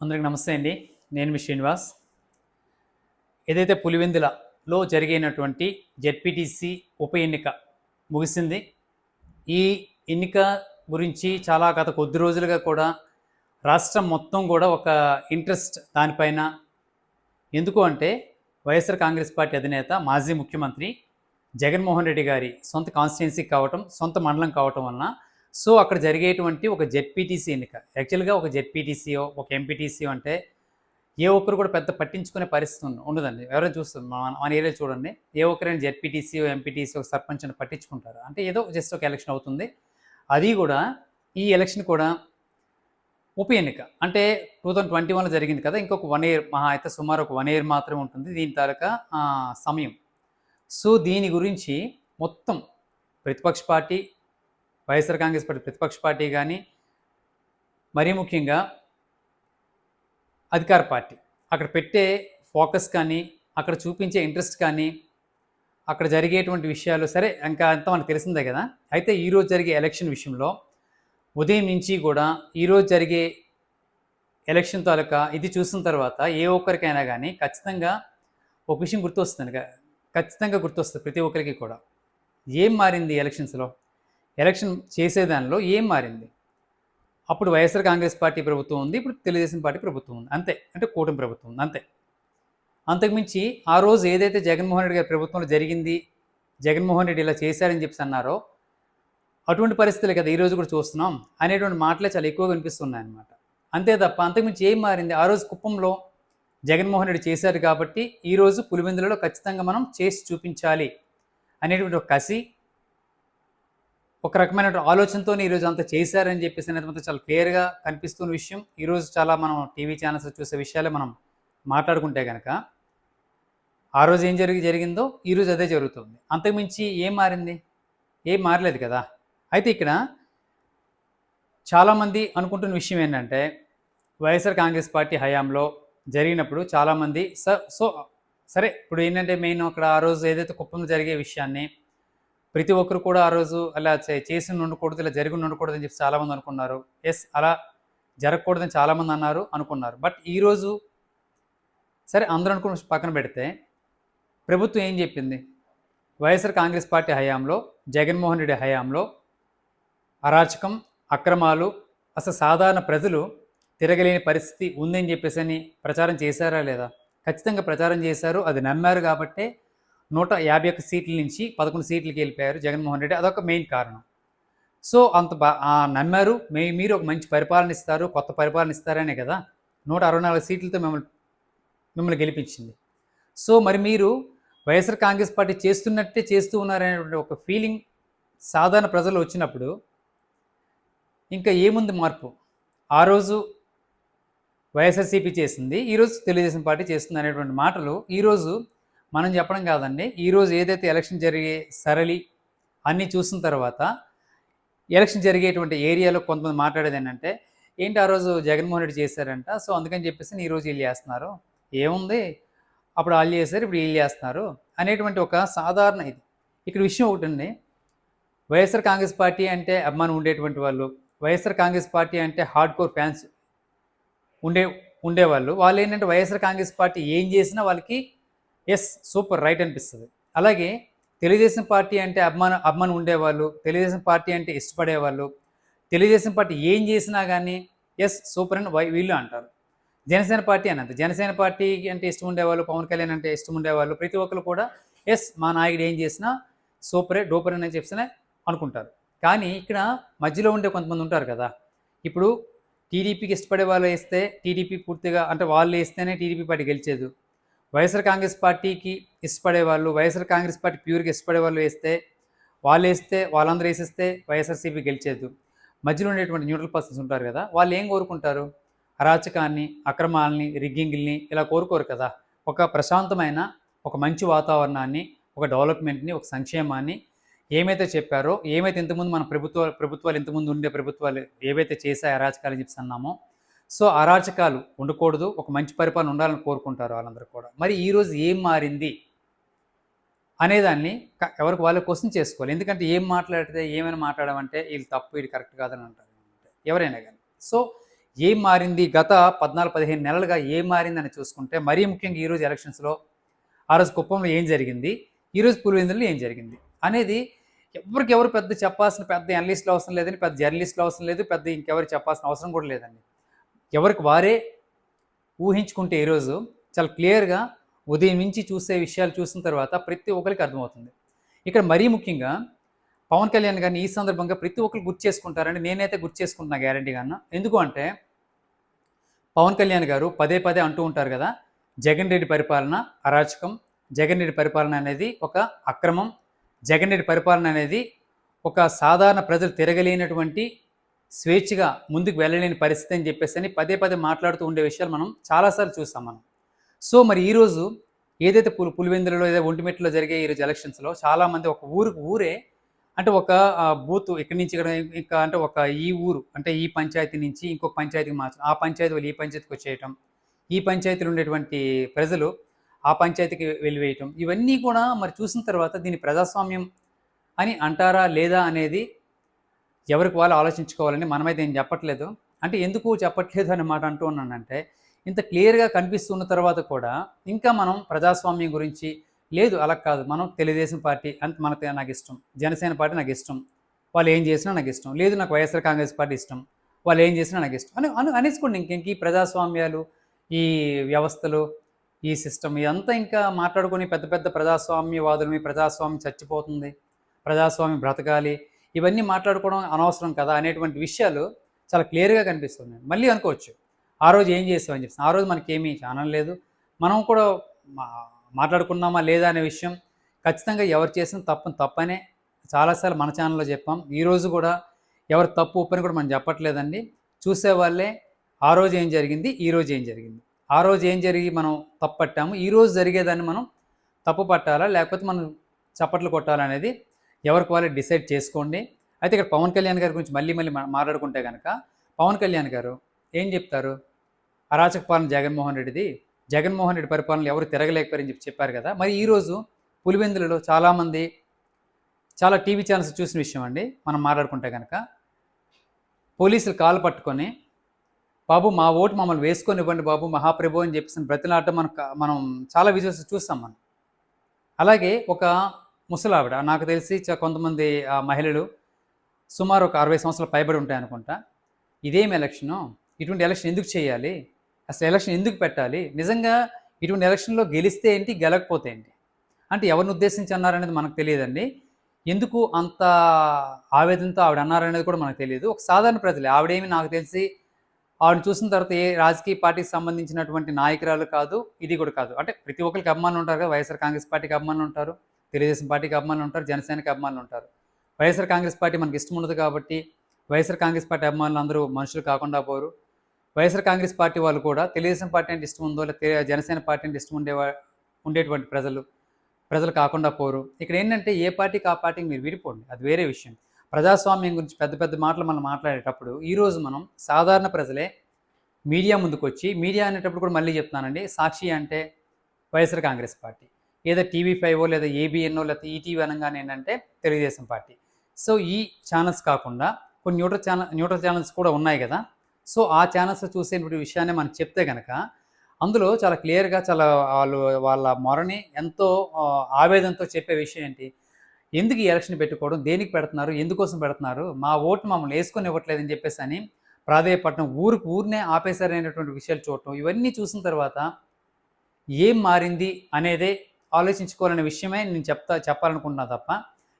అందరికి నమస్తే అండి. నేను మీ శ్రీనివాస్. ఏదైతే పులివెందులలో జరిగినటువంటి జెడ్పీటీసీ ఉప ఎన్నిక ముగిసింది ఈ ఎన్నిక గురించి చాలా గత కొద్ది రోజులుగా కూడా రాష్ట్రం మొత్తం కూడా ఒక ఇంట్రెస్ట్ దానిపైన. ఎందుకు అంటే వైఎస్ఆర్ కాంగ్రెస్ పార్టీ అధినేత మాజీ ముఖ్యమంత్రి జగన్మోహన్ రెడ్డి గారి సొంత కాన్స్టిట్యున్సీ కావటం సొంత మండలం కావటం వలన సో అక్కడ జరిగేటువంటి ఒక జెడ్పీటీసీ ఎన్నిక. యాక్చువల్గా ఒక జెడ్పీటీసీయో ఒక ఎంపీటీసీయో అంటే ఏ ఒక్కరు కూడా పెద్ద పట్టించుకునే పరిస్థితి ఉండదండి. ఎవరైనా చూస్తారు మన మన ఏరియా చూడండి. ఏ ఒక్కరైనా జెడ్పీటీసీయో ఎంపీటీసీ ఒక సర్పంచ్ అని పట్టించుకుంటారు. అంటే ఏదో జస్ట్ ఒక ఎలక్షన్ అవుతుంది. అది కూడా ఈ ఎలక్షన్ కూడా ఉప ఎన్నిక. అంటే టూ థౌజండ్ ట్వంటీ వన్లో జరిగింది కదా ఇంకొక వన్ ఇయర్ మహా అయితే సుమారు ఒక వన్ ఇయర్ మాత్రమే ఉంటుంది. దీని తాలూకా సమయం. సో దీని గురించి మొత్తం ప్రతిపక్ష పార్టీ వైఎస్ఆర్ కాంగ్రెస్ పార్టీ ప్రతిపక్ష పార్టీ కానీ మరీ ముఖ్యంగా అధికార పార్టీ. అక్కడ పెట్టే ఫోకస్ కానీ అక్కడ చూపించే ఇంట్రెస్ట్ కానీ అక్కడ జరిగేటువంటి విషయాలు సరే ఇంకా అంతా మనకు తెలిసిందే కదా. అయితే ఈరోజు జరిగే ఎలక్షన్ విషయంలో ఉదయం నుంచి కూడా ఈరోజు జరిగే ఎలక్షన్ తాలూకా ఇది చూసిన తర్వాత ఏ ఒక్కరికైనా కానీ ఖచ్చితంగా ఒక విషయం గుర్తొస్తుంది ఖచ్చితంగా గుర్తొస్తుంది ప్రతి ఒక్కరికి కూడా. ఏం మారింది ఎలక్షన్స్లో? ఎలక్షన్ చేసేదానిలో ఏం మారింది? అప్పుడు వైఎస్ఆర్ కాంగ్రెస్ పార్టీ ప్రభుత్వం ఉంది ఇప్పుడు తెలుగుదేశం పార్టీ ప్రభుత్వం ఉంది. అంతే. అంటే కూటమి ప్రభుత్వం ఉంది. అంతే. అంతకుమించి ఆ రోజు ఏదైతే జగన్మోహన్ రెడ్డి గారి ప్రభుత్వంలో జరిగింది జగన్మోహన్ రెడ్డి ఇలా చేశారని చెప్పి అన్నారో అటువంటి పరిస్థితులు కదా ఈరోజు కూడా చూస్తున్నాం అనేటువంటి మాటలే చాలా ఎక్కువగా వినిపిస్తున్నాయి అన్నమాట అంతే తప్ప అంతకుమించి ఏం మారింది? ఆ రోజు కుప్పంలో జగన్మోహన్ రెడ్డి చేశారు కాబట్టి ఈరోజు పులివెందులలో ఖచ్చితంగా మనం చేసి చూపించాలి అనేటువంటి ఒక కసి ఒక రకమైన ఆలోచనతో ఈరోజు అంత చేశారని చెప్పేసి అనేది మాత్రం చాలా క్లియర్గా కనిపిస్తున్న విషయం. ఈరోజు చాలా మనం టీవీ ఛానల్స్ చూసే విషయాలే మనం మాట్లాడుకుంటే కనుక ఆ రోజు ఏం జరిగి జరిగిందో ఈరోజు అదే జరుగుతుంది. అంతకుమించి ఏం మారింది? ఏం మారలేదు కదా? అయితే ఇక్కడ చాలామంది అనుకుంటున్న విషయం ఏంటంటే వైఎస్ఆర్ కాంగ్రెస్ పార్టీ హయాంలో జరిగినప్పుడు చాలామంది స సో సరే ఇప్పుడు ఏంటంటే మెయిన్ అక్కడ ఆ రోజు ఏదైతే కుప్పంలో జరిగే విషయాన్ని ప్రతి ఒక్కరు కూడా ఆ రోజు అలా చే- చేసి ఉండకూడదు ఇలా జరిగి ఉండకూడదు అని చెప్పి చాలామంది అనుకున్నారు. ఎస్ అలా జరగకూడదని చాలామంది అన్నారు అనుకున్నారు. బట్ ఈరోజు సరే అందరూ అనుకున్న పక్కన పెడితే ప్రభుత్వం ఏం చెప్పింది? వైఎస్ఆర్ కాంగ్రెస్ పార్టీ హయాంలో జగన్మోహన్ రెడ్డి హయాంలో అరాచకం అక్రమాలు అసలు సాధారణ ప్రజలు తిరగలేని పరిస్థితి ఉందని చెప్పేసి అని ప్రచారం చేశారా లేదా? ఖచ్చితంగా ప్రచారం చేశారు అది నమ్మారు కాబట్టే నూట యాభై ఒక్క సీట్ల నుంచి పదకొండు సీట్లకి వెళ్ళిపోయారు జగన్మోహన్ రెడ్డి. అదొక మెయిన్ కారణం. సో అంత బా నమ్మారు. మే మీరు ఒక మంచి పరిపాలన ఇస్తారు కొత్త పరిపాలన ఇస్తారనే కదా. నూట అరవై నాలుగు సీట్లతో మిమ్మల్ని మిమ్మల్ని గెలిపించింది. సో మరి మీరు వైఎస్ఆర్ కాంగ్రెస్ పార్టీ చేస్తున్నట్టే చేస్తూ ఉన్నారనేటువంటి ఒక ఫీలింగ్ సాధారణ ప్రజలు వచ్చినప్పుడు ఇంకా ఏముంది మార్పు? ఆ రోజు వైఎస్ఆర్సీపీ చేసింది ఈరోజు తెలుగుదేశం పార్టీ చేస్తుంది అనేటువంటి మాటలు ఈరోజు మనం చెప్పడం కాదండి. ఈరోజు ఏదైతే ఎలక్షన్ జరిగే సరళి అన్నీ చూసిన తర్వాత ఎలక్షన్ జరిగేటువంటి ఏరియాలో కొంతమంది మాట్లాడేది ఏంటంటే ఏంటి ఆ రోజు జగన్మోహన్ రెడ్డి చేశారంట సో అందుకని చెప్పేసి ఈరోజు వీళ్ళు చేస్తున్నారు. ఏముంది? అప్పుడు వాళ్ళు చేశారు ఇప్పుడు వీళ్ళు చేస్తున్నారు. అనేటువంటి ఒక సాధారణ ఇది. ఇక్కడ విషయం ఒకటి ఉంది. వైఎస్ఆర్ కాంగ్రెస్ పార్టీ అంటే అభిమానం ఉండేటువంటి వాళ్ళు వైఎస్ఆర్ కాంగ్రెస్ పార్టీ అంటే హార్డ్ కోర్ ఫ్యాన్స్ ఉండే ఉండేవాళ్ళు. వాళ్ళు ఏంటంటే వైఎస్ఆర్ కాంగ్రెస్ పార్టీ ఏం చేసినా వాళ్ళకి ఎస్ సూపర్ రైట్ అనిపిస్తుంది. అలాగే తెలుగుదేశం పార్టీ అంటే అభిమానం అభిమానం ఉండేవాళ్ళు తెలుగుదేశం పార్టీ అంటే ఇష్టపడేవాళ్ళు తెలుగుదేశం పార్టీ ఏం చేసినా కానీ ఎస్ సూపర్ అని వై- వీళ్ళు అంటారు. జనసేన పార్టీ అనంత. జనసేన పార్టీ అంటే ఇష్టం ఉండేవాళ్ళు పవన్ కళ్యాణ్ అంటే ఇష్టం ఉండేవాళ్ళు ప్రతి ఒక్కరు కూడా ఎస్ మా నాయకుడు ఏం చేసినా సూపరే డూపర్ అని చెప్పిన అనుకుంటారు. కానీ ఇక్కడ మధ్యలో ఉండే కొంతమంది ఉంటారు కదా. ఇప్పుడు టీడీపీకి ఇష్టపడే వాళ్ళు వేస్తే టీడీపీ పూర్తిగా అంటే వాళ్ళు వేస్తేనే టీడీపీ పార్టీ గెలిచేది. వైఎస్ఆర్ కాంగ్రెస్ పార్టీకి ఇష్టపడే వాళ్ళు వైఎస్ఆర్ కాంగ్రెస్ పార్టీ ప్యూర్గా ఇష్టపడే వాళ్ళు వేస్తే వాళ్ళు వేస్తే వాళ్ళందరూ వేసేస్తే వైఎస్ఆర్సీపీ గెలిచేది. మధ్యలో ఉండేటువంటి న్యూట్రల్ పర్సన్స్ ఉంటారు కదా వాళ్ళు ఏం కోరుకుంటారు? అరాచకాన్ని అక్రమాలని రిగ్గింగ్ని ఇలా కోరుకోరు కదా. ఒక ప్రశాంతమైన ఒక మంచి వాతావరణాన్ని ఒక డెవలప్మెంట్ని ఒక సంక్షేమాన్ని ఏమైతే చెప్పారో ఏమైతే ఇంతకుముందు మన ప్రభుత్వ ప్రభుత్వాలు ఇంతకుముందు ఉండే ప్రభుత్వాలు ఏవైతే చేశాయో అరాచకాలు చెప్పి అన్నామో సో అరాచకాలు ఉండకూడదు. ఒక మంచి పరిపాలన ఉండాలని కోరుకుంటారు వాళ్ళందరూ కూడా. మరి ఈరోజు ఏం మారింది? అనేదాన్ని ఎవరికి వాళ్ళు క్వశ్చన్ చేసుకోవాలి. ఎందుకంటే ఏం మాట్లాడితే ఏమైనా మాట్లాడమంటే వీళ్ళు తప్పు ఇది కరెక్ట్ కాదని అంటారు. ఎవరైనా కానీ సో ఏం మారింది? గత పద్నాలుగు పదిహేను నెలలుగా ఏం మారిందని చూసుకుంటే మరీ ముఖ్యంగా ఈరోజు ఎలక్షన్స్లో ఆ రోజు కుప్పంలో ఏం జరిగింది? ఈరోజు పులివెందులో ఏం జరిగింది? అనేది ఎవరికి ఎవరు పెద్ద చెప్పాల్సిన పెద్ద అనలిస్టులు అవసరం లేదని పెద్ద జర్నలిస్టులు అవసరం లేదు పెద్ద ఇంకెవరు చెప్పాల్సిన అవసరం కూడా లేదండి. ఎవరికి వారే ఊహించుకుంటే ఈరోజు చాలా క్లియర్గా ఉదయం నుంచి చూసే విషయాలు చూసిన తర్వాత ప్రతి ఒక్కరికి అర్థమవుతుంది. ఇక్కడ మరీ ముఖ్యంగా పవన్ కళ్యాణ్ గారిని ఈ సందర్భంగా ప్రతి ఒక్కరు గుర్తు చేసుకుంటారని నేనైతే గుర్తు చేసుకుంటున్నా గ్యారంటీగా అన్న. ఎందుకు అంటే పవన్ కళ్యాణ్ గారు పదే పదే అంటూ ఉంటారు కదా జగన్ రెడ్డి పరిపాలన అరాచకం జగన్ రెడ్డి పరిపాలన అనేది ఒక అక్రమం జగన్ రెడ్డి పరిపాలన అనేది ఒక సాధారణ ప్రజలు తిరగలేనటువంటి స్వేచ్ఛగా ముందుకు వెళ్ళలేని పరిస్థితి అని చెప్పేసి అని పదే పదే మాట్లాడుతూ ఉండే విషయాలు మనం చాలాసార్లు చూస్తాం మనం. సో మరి ఈరోజు ఏదైతే పులి పులివెందులలో ఏదైతే ఒంటిమెట్లో జరిగే ఈరోజు ఎలక్షన్స్లో చాలామంది ఒక ఊరికి ఊరే అంటే ఒక బూత్ ఇక్కడి నుంచి ఇక్కడ ఇంకా అంటే ఒక ఈ ఊరు అంటే ఈ పంచాయతీ నుంచి ఇంకొక పంచాయతీకి మార్చడం ఆ పంచాయతీ వాళ్ళు ఈ పంచాయతీకి వచ్చేయటం ఈ పంచాయతీలో ఉండేటువంటి ప్రజలు ఆ పంచాయతీకి వెళ్ళివేయటం ఇవన్నీ కూడా మరి చూసిన తర్వాత దీని ప్రజాస్వామ్యం అని అంటారా లేదా అనేది ఎవరికి వాళ్ళు ఆలోచించుకోవాలని మనమైతే ఏం చెప్పట్లేదు. అంటే ఎందుకు చెప్పట్లేదు అనే మాట అంటూ ఉన్నానంటే ఇంత క్లియర్గా కనిపిస్తున్న తర్వాత కూడా ఇంకా మనం ప్రజాస్వామ్యం గురించి లేదు అలా కాదు. మనం తెలుగుదేశం పార్టీ అంత మనకి నాకు ఇష్టం. జనసేన పార్టీ నాకు ఇష్టం. వాళ్ళు ఏం చేసినా నాకు ఇష్టం. లేదు నాకు వైఎస్ఆర్ కాంగ్రెస్ పార్టీ ఇష్టం. వాళ్ళు ఏం చేసినా నాకు ఇష్టం. అని అను అనేసుకోండి ఇంక ఇంక ఈ ప్రజాస్వామ్యాలు ఈ వ్యవస్థలు ఈ సిస్టమ్ ఇదంతా ఇంకా మాట్లాడుకొని పెద్ద పెద్ద ప్రజాస్వామ్యవాదులు మీ ప్రజాస్వామ్యం చచ్చిపోతుంది. ప్రజాస్వామ్యం బ్రతకాలి. ఇవన్నీ మాట్లాడుకోవడం అనవసరం కదా అనేటువంటి విషయాలు చాలా క్లియర్గా కనిపిస్తుంది మళ్ళీ అనుకోవచ్చు ఆ రోజు ఏం చేసామని చెప్పి ఆ రోజు మనకేమీ ఛానల్ లేదు. మనం కూడా మా- మాట్లాడుకున్నామా లేదా అనే విషయం ఖచ్చితంగా ఎవరు చేసిన తప్పు తప్పనే. చాలాసార్లు మన ఛానల్లో చెప్పాం. ఈరోజు కూడా ఎవరు తప్పు ఒప్పని కూడా మనం చెప్పట్లేదండి. చూసేవాళ్ళే ఆ రోజు ఏం జరిగింది ఈ రోజు ఏం జరిగింది. ఆ రోజు ఏం జరిగి మనం తప్పు పట్టాము ఈ రోజు జరిగేదాన్ని మనం తప్పు పట్టాలా లేకపోతే మనం చప్పట్లు కొట్టాలనేది ఎవరికి వాళ్ళు డిసైడ్ చేసుకోండి. అయితే ఇక్కడ పవన్ కళ్యాణ్ గారి గురించి మళ్ళీ మళ్ళీ మాట్లాడుకుంటే కనుక పవన్ కళ్యాణ్ గారు ఏం చెప్తారు? అరాచక పాలన జగన్మోహన్ రెడ్డిది. జగన్మోహన్ రెడ్డి పరిపాలనలు ఎవరు తిరగలేకపోయారని చెప్పి చెప్పారు కదా. మరి ఈరోజు పులివెందులలో చాలామంది చాలా టీవీ ఛానల్స్ చూసిన విషయం అండి. మనం మాట్లాడుకుంటే కనుక పోలీసులు కాలు పట్టుకొని బాబు మా ఓటు మమ్మల్ని వేసుకొని ఇవ్వండి బాబు మహాప్రభు అని చెప్పేసి బ్రతినాట మనం మనం చాలా విజువల్స్ చూస్తాం మనం. అలాగే ఒక ముసలావిడ. నాకు తెలిసి చ- కొంతమంది మహిళలు సుమారు ఒక అరవై సంవత్సరాలు పైబడి ఉంటాయి అనుకుంటా ఇదేం ఎలక్షను ఇటువంటి ఎలక్షన్ ఎందుకు చేయాలి? అసలు ఎలక్షన్ ఎందుకు పెట్టాలి? నిజంగా ఇటువంటి ఎలక్షన్లో గెలిస్తే ఏంటి గెలకపోతే ఏంటి? అంటే ఎవరిని ఉద్దేశించి అన్నారనేది మనకు తెలియదండి. ఎందుకు అంత ఆవేదనతో ఆవిడ అన్నారనేది కూడా మనకు తెలియదు. ఒక సాధారణ ప్రజలే. ఆవిడేమి నాకు తెలిసి ఆవిడ చూసిన తర్వాత ఏ రాజకీయ పార్టీకి సంబంధించినటువంటి నాయకురాలు కాదు ఇది కూడా కాదు. అంటే ప్రతి ఒక్కరికి అభిమానులు ఉంటారు కదా వైఎస్ఆర్ కాంగ్రెస్ పార్టీకి అభిమానులు ఉంటారు. తెలుగుదేశం పార్టీకి అభిమానులు ఉంటారు జనసేనకి అభిమానులు ఉంటారు. వైఎస్ఆర్ కాంగ్రెస్ పార్టీ మనకి ఇష్టం ఉండదు కాబట్టి వైఎస్ఆర్ కాంగ్రెస్ పార్టీ అభిమానులు అందరూ మనుషులు కాకుండా పోరు. వైఎస్ఆర్ కాంగ్రెస్ పార్టీ వాళ్ళు కూడా తెలుగుదేశం పార్టీ అంటే ఇష్టం ఉందో లేదా జనసేన పార్టీ అంటే ఇష్టం ఉండేవా ఉండేటువంటి ప్రజలు ప్రజలు కాకుండా పోరు. ఇక్కడ ఏంటంటే ఏ పార్టీకి ఆ పార్టీకి మీరు విడిపోండి అది వేరే విషయం. ప్రజాస్వామ్యం గురించి పెద్ద పెద్ద మాటలు మనం మాట్లాడేటప్పుడు ఈరోజు మనం సాధారణ ప్రజలే మీడియా ముందుకు వచ్చి మీడియా అనేటప్పుడు కూడా మళ్ళీ చెప్తున్నానండి సాక్షి అంటే వైఎస్ఆర్ కాంగ్రెస్ పార్టీ. ఏదో టీవీ ఫైవ్ లేదా ఏబిఎన్ఓ లేదా ఈటీవీ అనగానే ఏంటంటే తెలుగుదేశం పార్టీ. సో ఈ ఛానల్స్ కాకుండా కొన్ని న్యూట్రల్ ఛానల్ న్యూట్రల్ ఛానల్స్ కూడా ఉన్నాయి కదా. సో ఆ ఛానల్స్ చూసేటువంటి విషయాన్ని మనం చెప్తే కనుక అందులో చాలా క్లియర్గా చాలా వాళ్ళు వాళ్ళ మొరని ఎంతో ఆవేదనతో చెప్పే విషయం ఏంటి? ఎందుకు ఈ ఎలక్షన్ పెట్టుకోవడం? దేనికి పెడుతున్నారు? ఎందుకోసం పెడుతున్నారు? మా ఓటు మమ్మల్ని వేసుకొని ఇవ్వట్లేదని చెప్పేసి అని ప్రాధేయపడటం ఊరికి ఊరినే ఆపేశారనేటువంటి విషయాలు చూడటం ఇవన్నీ చూసిన తర్వాత ఏం మారింది అనేదే ఆలోచించుకోవాలనే విషయమే నేను చెప్తా చెప్పాలనుకుంటున్నా తప్ప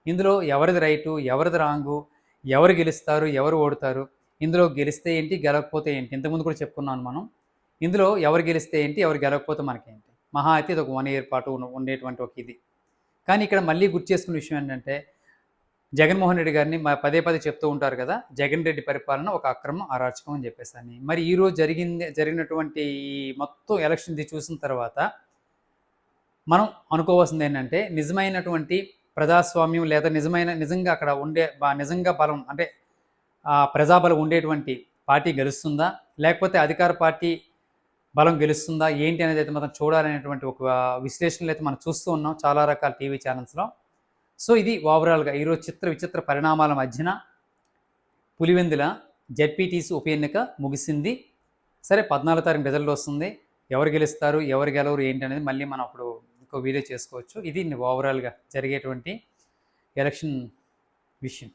ఇందులో ఎవరిది రైటు ఎవరిది రాంగు ఎవరు గెలుస్తారు ఎవరు ఓడుతారు ఇందులో గెలిస్తే ఏంటి గెలవకపోతే ఏంటి ఇంతకుముందు కూడా చెప్పుకున్నాను మనం ఇందులో ఎవరు గెలిస్తే ఏంటి ఎవరు గెలవకపోతే మనకేంటి మహా అయితే ఇది ఒక వన్ ఇయర్ పాటు ఉండేటువంటి ఒక ఇది. కానీ ఇక్కడ మళ్ళీ గుర్తు చేసుకున్న విషయం ఏంటంటే జగన్మోహన్ రెడ్డి గారిని మా పదే పదే చెప్తూ ఉంటారు కదా జగన్ రెడ్డి పరిపాలన ఒక అక్రమం అరాచకం అని చెప్పేసి అని. మరి ఈరోజు జరిగింది జరిగినటువంటి మొత్తం ఎలక్షన్ ఇది చూసిన తర్వాత మనం అనుకోవాల్సింది ఏంటంటే నిజమైనటువంటి ప్రజాస్వామ్యం లేదా నిజమైన నిజంగా అక్కడ ఉండే నిజంగా బలం అంటే ప్రజాబలం ఉండేటువంటి పార్టీ గెలుస్తుందా? లేకపోతే అధికార పార్టీ బలం గెలుస్తుందా? ఏంటి అనేది అయితే మనం చూడాలనేటువంటి ఒక విశ్లేషణలు అయితే మనం చూస్తూ ఉన్నాం చాలా రకాల టీవీ ఛానల్స్లో. సో ఇది ఓవరాల్గా ఈరోజు చిత్ర విచిత్ర పరిణామాల మధ్యన పులివెందుల జెడ్పీటీసీ ఉప ఎన్నిక ముగిసింది. సరే పద్నాలుగు తారీఖు రిజల్ట్ వస్తుంది. ఎవరు గెలుస్తారు? ఎవరు గెలవరు? ఏంటి అనేది మళ్ళీ మనం అప్పుడు ఒక వీడియో చేసుకోవచ్చు. ఇది ఓవరాల్గా జరిగేటువంటి ఎలక్షన్ విషయం.